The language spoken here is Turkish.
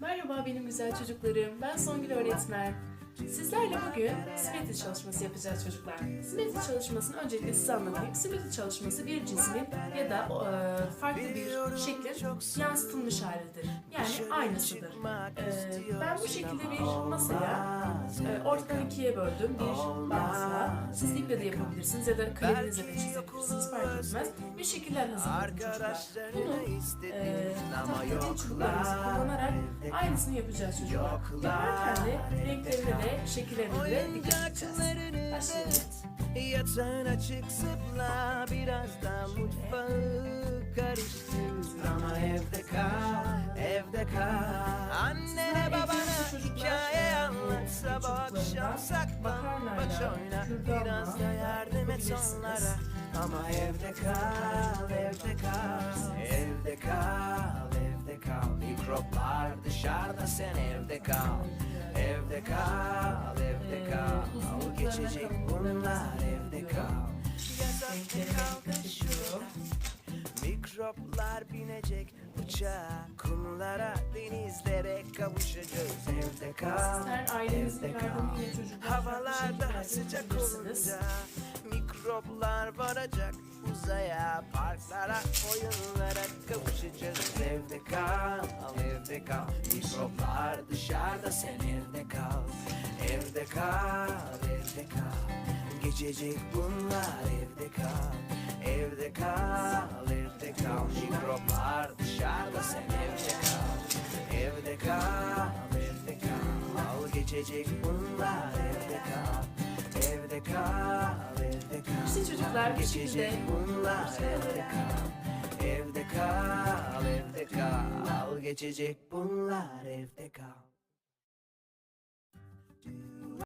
Merhaba benim güzel çocuklarım. Ben Songül öğretmen. Sizlerle bugün simetri çalışması yapacağız çocuklar. Simetri çalışmasını öncelikle size anlatayım. Simetri çalışması bir cismin ya da e, farklı bir şeklin yansıtılmış halidir. Yani aynısıdır. E, ben bu şekilde bir masaya e, ortadan ikiye böldüm bir bantla. Siz iple de yapabilirsiniz ya da kaleminizle de çizebilirsiniz fark etmez. Bir şekiller hazırladım çocuklar. Bunu e, tahta çubuklarımızı kullanarak aynısını yapacağız çocuklar. Yaparken de renklerine de şekillerine de dikkat edeceğiz. Başlayalım. Yatağın açık zıpla. Biraz da mutfağı karıştır. Ama evde kal, evde kal. Annene babana hikaye anlat Sabah akşam saklambaç oyna Biraz da yardım et onlara. Ama evde kal, evde kal Mikroplar dışarıda sen evde kal. Evde kal, evde kal. Al geçecek bunlar evde kal. Yasakta kal da şu Mikroplar binecek uçağa. Kumlara, denizlere kavuşacağız. Evde kal, evde kal. Havalarda farklı sıcak olunca Mikroplar varacak. Uzaya Parklara, oyunlara kavuşacağız. Evde kal, al evde kal Mikroplar dışarıda sen evde kal Evde kal, evde kal Geçecek bunlar evde kal Evde kal, evde kal Mikroplar dışarıda sen evde kal Evde kal, evde kal Al geçecek bunlar evde kal Evde kal, evde kal İşte çocuklar bu şekilde bunlar evde kal Evde kal, evde kal Al